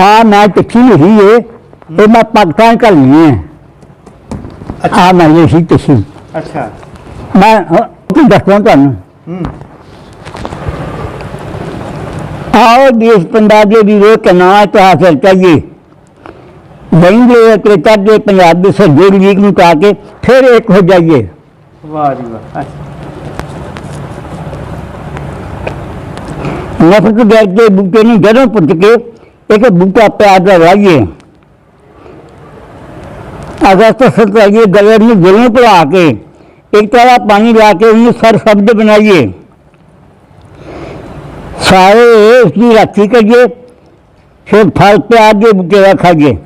ਆ ਮੈਂ ਚਿੱਠੀ ਲਿਖੀ ਏ ਇਹ ਮੈਂ ਪਾਕਿਸਤਾਨ ਘੱਲਣੀ ਹੈ ਆ ਮੈਂ ਲਿਖੀ ਚਿੱਠੀ ਅੱਛਾ ਮੈਂ ਅਹ, ਕੀ ਦੱਸਾਂ ਤੁਹਾਨੂੰ ਹੂੰ ਆਓ ਦੇਸ਼ ਪੰਜਾਬ ਦੇ ਵੀਰੋ ਕੇ ਨਾਂ ਇਤਿਹਾਸ ਚਾਹੀਏ ਬੈਂਗਲੇ ਤੇ ਚੱਡੇ ਪੰਜਾਬ ਦੇ ਸਰਜੋੜ ਲੀਗ ਨੂੰ ਕਾ ਕੇ ਫਿਰ ਇੱਕ ਹੋ ਜਾਈਏ ਵਾਹ ਜੀ ਵਾਹ ਅੱਛਾ ਨਫ਼ਰਤ ਦੇ ਅੱਗੇ ਬੂਟੇ एक बूटा प्याज लगाइए अगस्त सत्रह तो गले में गिरने पर आके एक तरह पानी ला के उन्हें सर शब्द बनाइए। सारे उसकी राखी करिए, फिर फल प्याज के बुकेरा खाइए।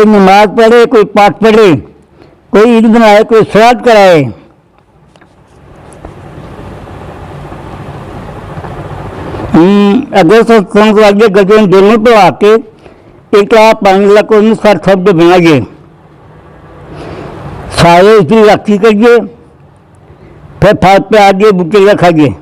कोई नमाज़ पढ़े कोई पाठ पढ़े कोई ईद बनाए कोई श्राद्ध कराए। हम्म, अगर सत्संग को आगे गजन दोनों पे आके एक आप पानी को अनुसार शब्द बनाइए सारे इसकी राखी करिए फिर फात पे आगे बूटे रखाइए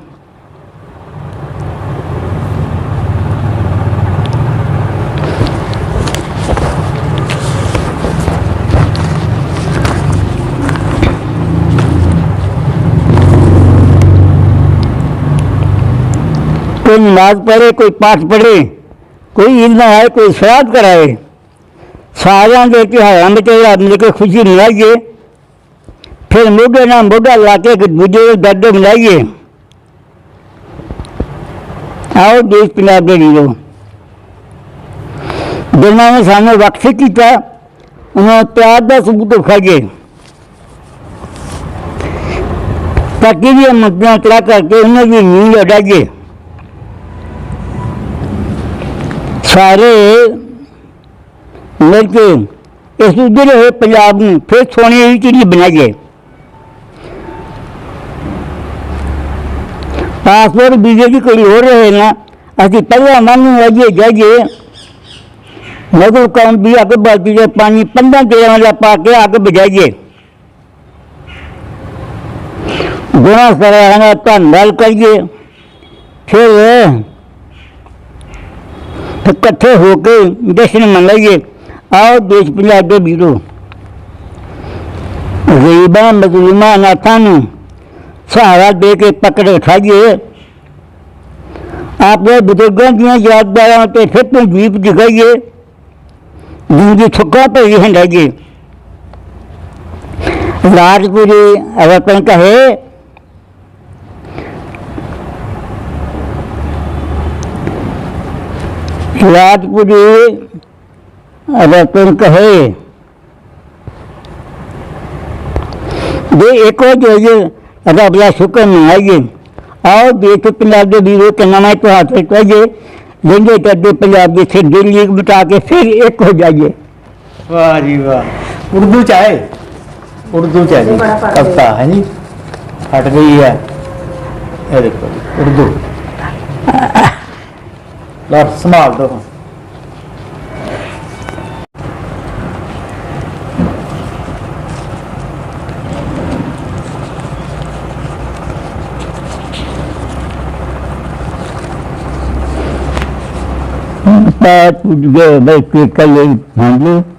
कोई नमाज़ पढ़े, कोई पाठ पढ़े, कोई ईद नहाए कोई स्वाद कराए। सारा के त्योहारों में तेरा मिलकर खुशी मिलाइए फिर मोगे ना मोगा ला के दूजे दर्दे मिलाइए आओ देश पंजाब के नीरो जिन्होंने सामने वक्त किया उन्होंने प्यार का सबूत उखाइए ताकि भी हम अपना करके उन्हें भी नींद अडाइए ਸਾਰੇ ਮਿਲ ਕੇ ਇਸ ਉਜੜੇ ਹੋਏ ਪੰਜਾਬ ਨੂੰ ਫਿਰ ਸੋਨੇ ਦੀ ਚਿੜੀ ਬਣਾਈਏ ਪਾਸਪੋਰਟ ਵੀਜ਼ੇ ਦੀ ਕੋਈ ਹੋਰ ਰਹੇ ਨਾ ਅਸੀਂ ਪਹਿਲਾਂ ਮਨ ਨੂੰ ਅਜੇ ਜਾਈਏ ਮਗਰ ਕੌਮ ਵੀ ਅੱਗ ਬਲਦੀ ਜੇ ਪਾਣੀ ਪੰਦਾਂ ਤੇਰਾਂ ਵਾਲਾ ਪਾ ਕੇ ਅੱਗ ਬੁਝਾਈਏ ਗੁਨਾਹ ਕਰਿਆ ਧੰਨਵਾਦ ਕਰੀਏ ਫਿਰ इकट्ठे होकर जश्न मनाइए और देश पिलाडे वीरो। गरीबा, मजलूमा अनाथा ने सहारा दे के पकड़ उठाइए। आपने बुज़ुर्गों दिया यादगारों के फिर तो जीप दिखाइए। ज़िंदगी छुक्का पर तो ही। हटाइए राजपुरी रतन कहे खिलातपुरी रतन કહે वे एक और જોઈએ અગર બલા શુકર और बेटे पंजाब के वीरों के नाम कहिए लेंगे करते पंजाब के फिर दिल्ली बता के फिर एक हो जाइए। वाह जी वाह। उर्दू चाहे? उर्दू चाहिए कविता है जी? हट गई है। ये देखो Urdu. lot small though. Start with the very quickly handle.